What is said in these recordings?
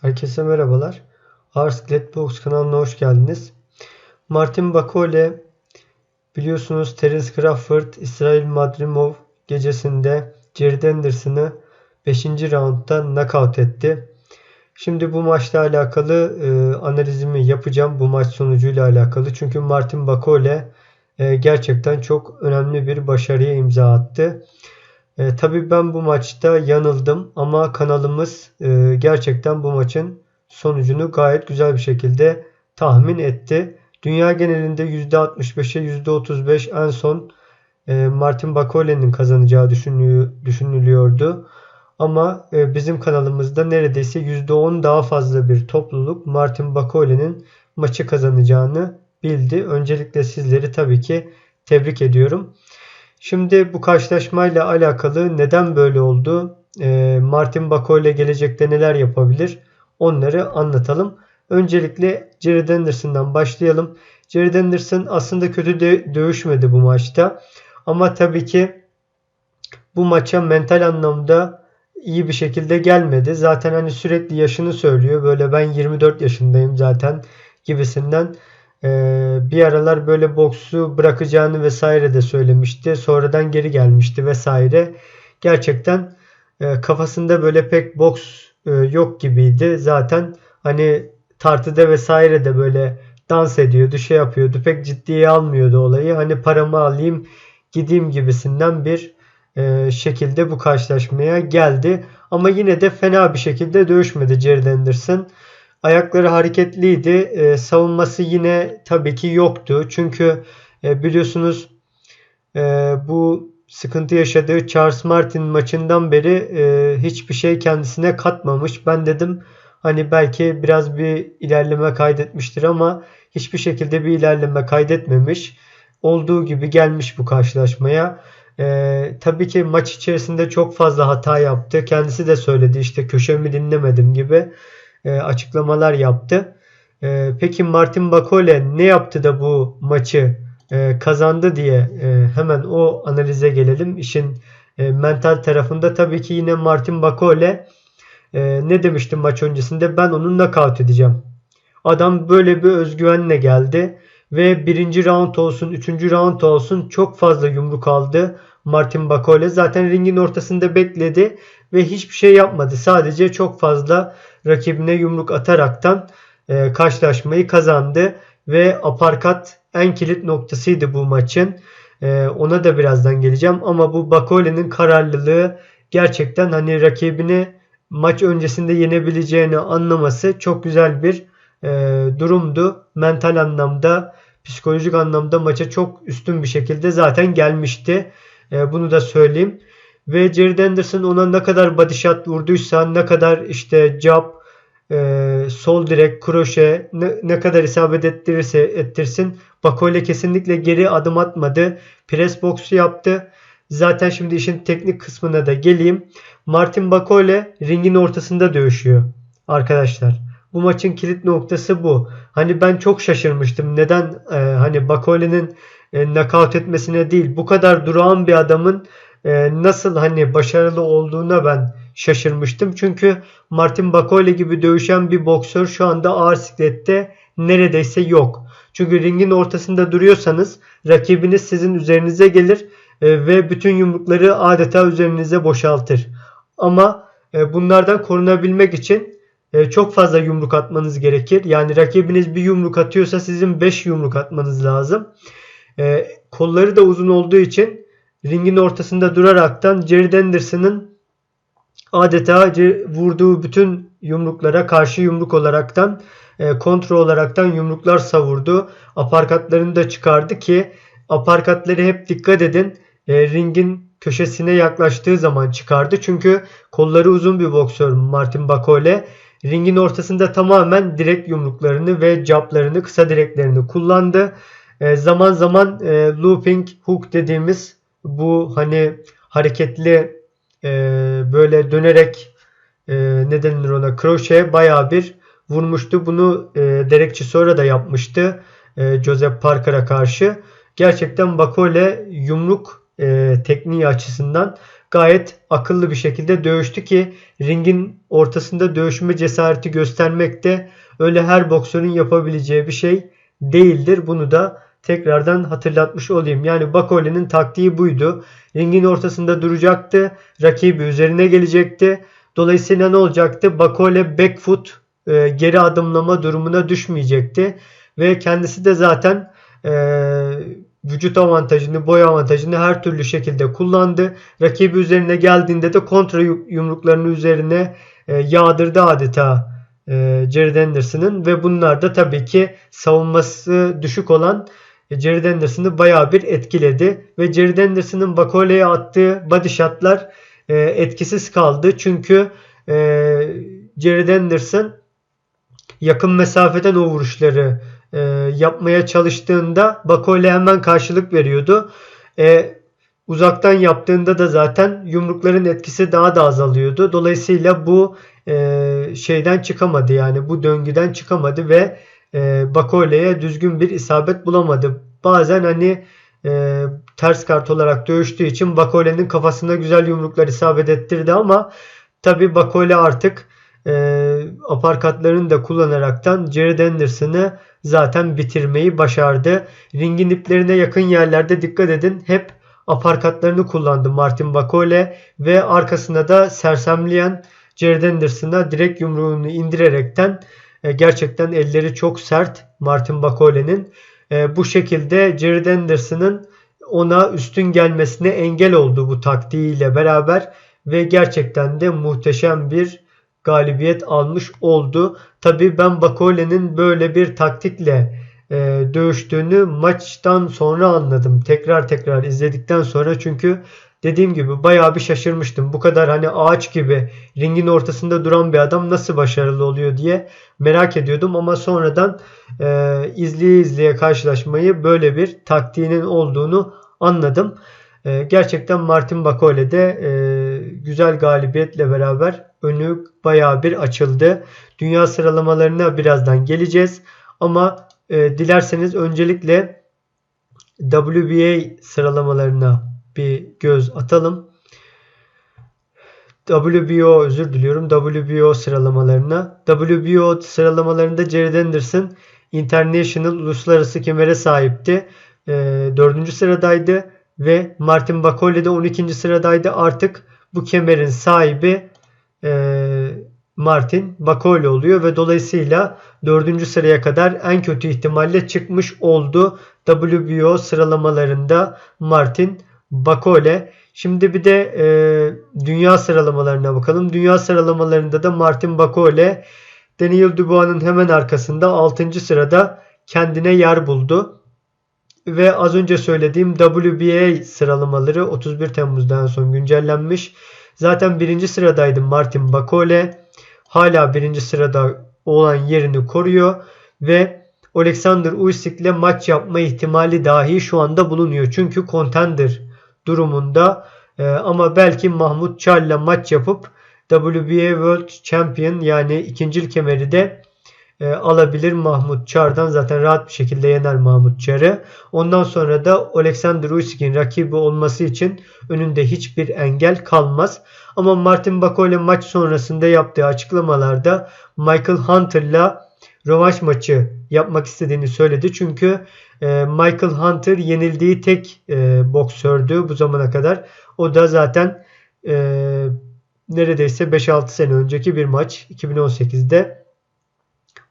Herkese merhabalar. Ars Gladbox kanalına hoş geldiniz. Martin Bakole biliyorsunuz Terence Crawford, İsrail Madrimov gecesinde Jared Anderson'ı 5. roundda knockout etti. Şimdi bu maçla alakalı e, analizimi yapacağım bu maç sonucuyla alakalı. Çünkü Martin Bakole e, gerçekten çok önemli bir başarıya imza attı. E, tabii ben bu maçta yanıldım ama kanalımız e, gerçekten bu maçın sonucunu gayet güzel bir şekilde tahmin etti. Dünya genelinde %65'e %35 en son e, Martin Bakole'nin kazanacağı düşünülüyordu. Ama e, bizim kanalımızda neredeyse %10 daha fazla bir topluluk Martin Bakole'nin maçı kazanacağını bildi. Öncelikle sizleri tabii ki tebrik ediyorum. Şimdi bu karşılaşmayla alakalı neden böyle oldu? E, Martin Bakole gelecekte neler yapabilir? Onları anlatalım. Öncelikle Jared Anderson'dan başlayalım. Jared Anderson aslında kötü de dövüşmedi bu maçta. Ama tabii ki bu maça mental anlamda iyi bir şekilde gelmedi. Zaten hani sürekli yaşını söylüyor. Böyle ben 24 yaşındayım zaten gibisinden ee, bir aralar böyle boksu bırakacağını vesaire de söylemişti. Sonradan geri gelmişti vesaire. Gerçekten e, kafasında böyle pek boks e, yok gibiydi. Zaten hani tartıda vesaire de böyle dans ediyordu, şey yapıyordu. Pek ciddiye almıyordu olayı. Hani paramı alayım, gideyim gibisinden bir e, şekilde bu karşılaşmaya geldi. Ama yine de fena bir şekilde dövüşmedi Jared Anderson. Ayakları hareketliydi. E, savunması yine tabii ki yoktu. Çünkü e, biliyorsunuz e, bu sıkıntı yaşadığı Charles Martin maçından beri e, hiçbir şey kendisine katmamış. Ben dedim hani belki biraz bir ilerleme kaydetmiştir ama hiçbir şekilde bir ilerleme kaydetmemiş. Olduğu gibi gelmiş bu karşılaşmaya. Ee, tabii ki maç içerisinde çok fazla hata yaptı. Kendisi de söyledi işte köşemi dinlemedim gibi e, açıklamalar yaptı. E, peki Martin Bakole ne yaptı da bu maçı e, kazandı diye e, hemen o analize gelelim. İşin e, mental tarafında tabii ki yine Martin Bakole e, ne demiştim maç öncesinde ben onu knockout edeceğim. Adam böyle bir özgüvenle geldi ve birinci round olsun, üçüncü round olsun çok fazla yumruk aldı. Martin Bakole zaten ringin ortasında bekledi ve hiçbir şey yapmadı. Sadece çok fazla rakibine yumruk ataraktan e, karşılaşmayı kazandı ve aparkat en kilit noktasıydı bu maçın. E, ona da birazdan geleceğim ama bu Bakole'nin kararlılığı gerçekten hani rakibini maç öncesinde yenebileceğini anlaması çok güzel bir e, durumdu. Mental anlamda, psikolojik anlamda maça çok üstün bir şekilde zaten gelmişti. E, bunu da söyleyeyim. Ve Jared Anderson ona ne kadar body shot vurduysa ne kadar işte jab, e, sol direk, kroşe ne, ne kadar isabet ettirirse ettirsin. Bakole kesinlikle geri adım atmadı. Press boxu yaptı. Zaten şimdi işin teknik kısmına da geleyim. Martin Bakole ringin ortasında dövüşüyor. Arkadaşlar. Bu maçın kilit noktası bu. Hani ben çok şaşırmıştım. Neden e, hani Bakole'nin e, knockout etmesine değil bu kadar durağan bir adamın e, nasıl hani başarılı olduğuna ben şaşırmıştım. Çünkü Martin Bakole gibi dövüşen bir boksör şu anda ağır siklette neredeyse yok. Çünkü ringin ortasında duruyorsanız rakibiniz sizin üzerinize gelir e, ve bütün yumrukları adeta üzerinize boşaltır. Ama e, bunlardan korunabilmek için e, çok fazla yumruk atmanız gerekir. Yani rakibiniz bir yumruk atıyorsa sizin 5 yumruk atmanız lazım. E, kolları da uzun olduğu için ringin ortasında duraraktan Jerry Anderson'ın adeta vurduğu bütün yumruklara karşı yumruk olaraktan e, kontra olaraktan yumruklar savurdu. Aparkatlarını da çıkardı ki aparkatları hep dikkat edin. E, ringin köşesine yaklaştığı zaman çıkardı. Çünkü kolları uzun bir boksör Martin Bakole. Ringin ortasında tamamen direkt yumruklarını ve jablarını, kısa direklerini kullandı. E, zaman zaman looping hook dediğimiz bu hani hareketli e, böyle dönerek e, ne denir ona kroşe baya bir vurmuştu. Bunu e, Derek sonra da yapmıştı e, Joseph Parker'a karşı. Gerçekten Bakole yumruk e, tekniği açısından gayet akıllı bir şekilde dövüştü ki ringin ortasında dövüşme cesareti göstermek de öyle her boksörün yapabileceği bir şey değildir. Bunu da tekrardan hatırlatmış olayım. Yani Bakole'nin taktiği buydu. Ringin ortasında duracaktı. Rakibi üzerine gelecekti. Dolayısıyla ne olacaktı? Bakole backfoot e, geri adımlama durumuna düşmeyecekti. Ve kendisi de zaten e, vücut avantajını, boy avantajını her türlü şekilde kullandı. Rakibi üzerine geldiğinde de kontra yumruklarının üzerine e, yağdırdı adeta e, Jared Anderson'ın ve bunlar da tabii ki savunması düşük olan Jared Anderson'ı bayağı bir etkiledi ve Jared Anderson'ın Bakole'ye attığı body shot'lar e, etkisiz kaldı. Çünkü e, Jared Anderson yakın mesafeden o vuruşları e, yapmaya çalıştığında Bakole hemen karşılık veriyordu. E, uzaktan yaptığında da zaten yumrukların etkisi daha da azalıyordu. Dolayısıyla bu e, şeyden çıkamadı yani bu döngüden çıkamadı ve e, Bakole'ye düzgün bir isabet bulamadı. Bazen hani e, ters kart olarak dövüştüğü için Bakole'nin kafasına güzel yumruklar isabet ettirdi ama tabi Bakole artık e, aparkatlarını da kullanaraktan Jared Anderson'ı zaten bitirmeyi başardı. Ringin iplerine yakın yerlerde dikkat edin. Hep aparkatlarını kullandı Martin Bakole ve arkasında da sersemleyen Jared Anderson'a direkt yumruğunu indirerekten e, gerçekten elleri çok sert Martin Bakole'nin. E, bu şekilde Jared Anderson'ın ona üstün gelmesine engel oldu bu taktiğiyle beraber ve gerçekten de muhteşem bir galibiyet almış oldu. Tabi ben Bakole'nin böyle bir taktikle e, dövüştüğünü maçtan sonra anladım. Tekrar tekrar izledikten sonra çünkü dediğim gibi bayağı bir şaşırmıştım. Bu kadar hani ağaç gibi ringin ortasında duran bir adam nasıl başarılı oluyor diye merak ediyordum. Ama sonradan e, izleye izleye karşılaşmayı böyle bir taktiğinin olduğunu anladım. E, gerçekten Martin Bakole de e, güzel galibiyetle beraber önü bayağı bir açıldı. Dünya sıralamalarına birazdan geleceğiz. Ama e, dilerseniz öncelikle WBA sıralamalarına bir göz atalım. WBO özür diliyorum. WBO sıralamalarına. WBO sıralamalarında Jared Anderson International uluslararası kemere sahipti. E, 4. sıradaydı ve Martin Bakole de 12. sıradaydı. Artık bu kemerin sahibi e, Martin Bakole oluyor ve dolayısıyla 4. sıraya kadar en kötü ihtimalle çıkmış oldu. WBO sıralamalarında Martin Bakole. Şimdi bir de e, dünya sıralamalarına bakalım. Dünya sıralamalarında da Martin Bakole Daniel Dubois'ın hemen arkasında 6. sırada kendine yer buldu. Ve az önce söylediğim WBA sıralamaları 31 Temmuz'dan son güncellenmiş. Zaten birinci sıradaydı Martin Bakole. Hala birinci sırada olan yerini koruyor. Ve Alexander Usyk ile maç yapma ihtimali dahi şu anda bulunuyor. Çünkü contender durumunda. Ee, ama belki Mahmut Çal ile maç yapıp WBA World Champion yani ikincil kemeri de e, alabilir Mahmut Çar'dan zaten rahat bir şekilde yener Mahmut Çar'ı. Ondan sonra da Alexander Usyk'in rakibi olması için önünde hiçbir engel kalmaz. Ama Martin Bakole maç sonrasında yaptığı açıklamalarda Michael Hunter'la rövanş maçı yapmak istediğini söyledi. Çünkü e, Michael Hunter yenildiği tek e, boksördü bu zamana kadar. O da zaten e, neredeyse 5-6 sene önceki bir maç 2018'de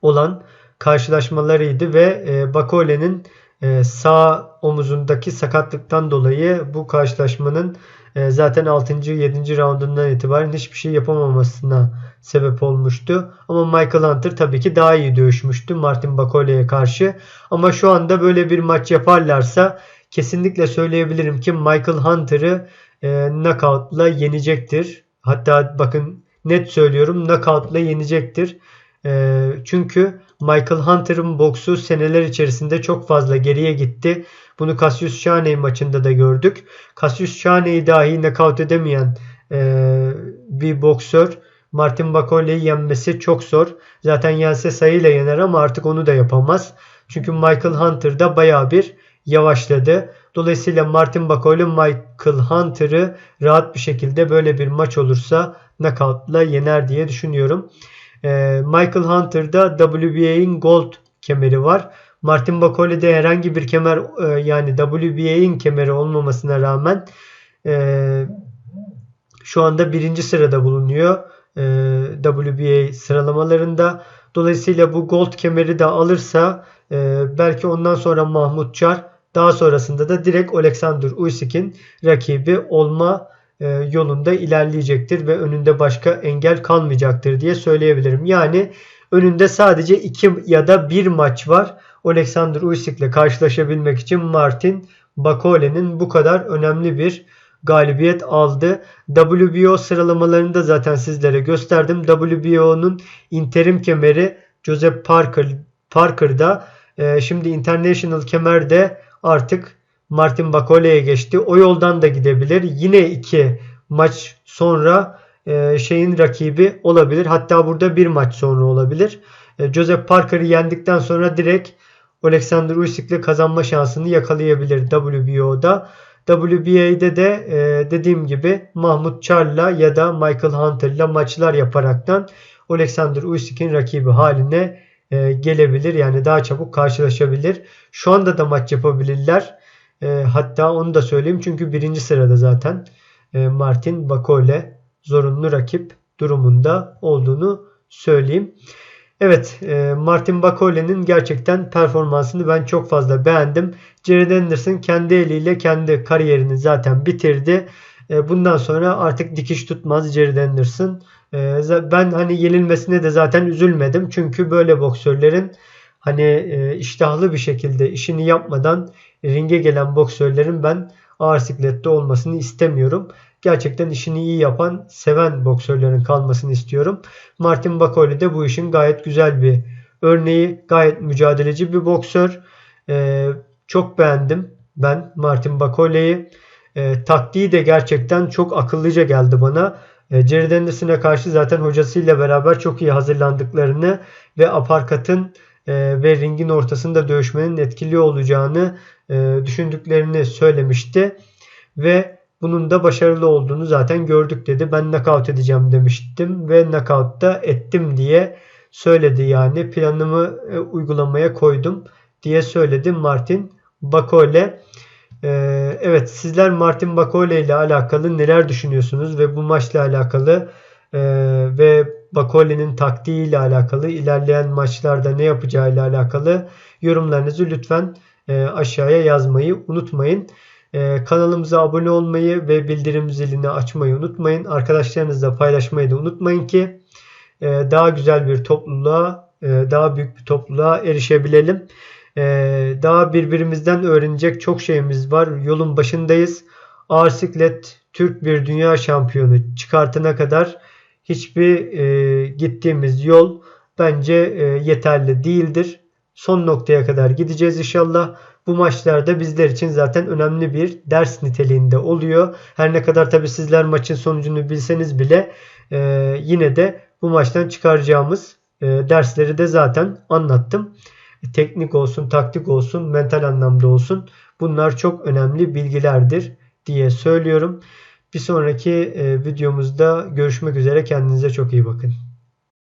olan karşılaşmalarıydı ve e, Bakole'nin e, sağ omuzundaki sakatlıktan dolayı bu karşılaşmanın e, zaten 6. 7. raundundan itibaren hiçbir şey yapamamasına sebep olmuştu. Ama Michael Hunter tabii ki daha iyi dövüşmüştü Martin Bakole'ye karşı. Ama şu anda böyle bir maç yaparlarsa kesinlikle söyleyebilirim ki Michael Hunter'ı e, knockout'la yenecektir. Hatta bakın net söylüyorum knockout'la yenecektir. E, çünkü Michael Hunter'ın boksu seneler içerisinde çok fazla geriye gitti. Bunu Cassius Chaney maçında da gördük. Cassius Chaney'i dahi knockout edemeyen e, bir boksör Martin Bakole'yi yenmesi çok zor. Zaten yense sayıyla yener ama artık onu da yapamaz. Çünkü Michael Hunter da baya bir yavaşladı. Dolayısıyla Martin Bakole Michael Hunter'ı rahat bir şekilde böyle bir maç olursa knockout'la yener diye düşünüyorum. Ee, Michael Hunter'da WBA'in Gold kemeri var. Martin Bakole'de herhangi bir kemer e, yani WBA'in kemeri olmamasına rağmen e, şu anda birinci sırada bulunuyor e, WBA sıralamalarında. Dolayısıyla bu gold kemeri de alırsa e, belki ondan sonra Mahmut Çar daha sonrasında da direkt Alexander Usyk'in rakibi olma e, yolunda ilerleyecektir ve önünde başka engel kalmayacaktır diye söyleyebilirim. Yani önünde sadece iki ya da bir maç var. Alexander Usyk ile karşılaşabilmek için Martin Bakole'nin bu kadar önemli bir galibiyet aldı. WBO sıralamalarında zaten sizlere gösterdim. WBO'nun interim kemeri Joseph Parker Parker'da e, şimdi International kemerde artık Martin Bakole'ye geçti. O yoldan da gidebilir. Yine iki maç sonra e, şeyin rakibi olabilir. Hatta burada bir maç sonra olabilir. E, Joseph Parker'ı yendikten sonra direkt Alexander Usyk'le kazanma şansını yakalayabilir WBO'da. WBA'de de e, dediğim gibi Mahmut Char'la ya da Michael Hunter'la maçlar yaparaktan Alexander Usyk'in rakibi haline e, gelebilir. Yani daha çabuk karşılaşabilir. Şu anda da maç yapabilirler. E, hatta onu da söyleyeyim çünkü birinci sırada zaten e, Martin Bakole zorunlu rakip durumunda olduğunu söyleyeyim. Evet e, Martin Bakole'nin gerçekten performansını ben çok fazla beğendim. Jared Anderson kendi eliyle kendi kariyerini zaten bitirdi. E, bundan sonra artık dikiş tutmaz Jared Anderson. E, ben hani yenilmesine de zaten üzülmedim. Çünkü böyle boksörlerin hani iştahlı bir şekilde işini yapmadan ringe gelen boksörlerin ben ağır siklette olmasını istemiyorum gerçekten işini iyi yapan, seven boksörlerin kalmasını istiyorum. Martin Bakoli de bu işin gayet güzel bir örneği. Gayet mücadeleci bir boksör. Ee, çok beğendim ben Martin Bakoli'yi. Ee, taktiği de gerçekten çok akıllıca geldi bana. Ee, Jared Anderson'a karşı zaten hocasıyla beraber çok iyi hazırlandıklarını ve aparkatın e, ve ringin ortasında dövüşmenin etkili olacağını e, düşündüklerini söylemişti. Ve bunun da başarılı olduğunu zaten gördük dedi. Ben knockout edeceğim demiştim ve knockout da ettim diye söyledi yani. Planımı e, uygulamaya koydum diye söyledi Martin Bakole. Ee, evet sizler Martin Bakole ile alakalı neler düşünüyorsunuz ve bu maçla alakalı e, ve Bakole'nin taktiği ile alakalı ilerleyen maçlarda ne yapacağı ile alakalı yorumlarınızı lütfen e, aşağıya yazmayı unutmayın. Ee, kanalımıza abone olmayı ve bildirim zilini açmayı unutmayın. Arkadaşlarınızla paylaşmayı da unutmayın ki e, daha güzel bir topluluğa, e, daha büyük bir topluluğa erişebilelim. E, daha birbirimizden öğrenecek çok şeyimiz var. Yolun başındayız. Ağır siklet Türk bir dünya şampiyonu çıkartana kadar hiçbir gittiğimiz yol bence yeterli değildir. Son noktaya kadar gideceğiz inşallah. Bu maçlarda bizler için zaten önemli bir ders niteliğinde oluyor. Her ne kadar tabi sizler maçın sonucunu bilseniz bile e, yine de bu maçtan çıkaracağımız e, dersleri de zaten anlattım. Teknik olsun, taktik olsun, mental anlamda olsun. Bunlar çok önemli bilgilerdir diye söylüyorum. Bir sonraki e, videomuzda görüşmek üzere. Kendinize çok iyi bakın.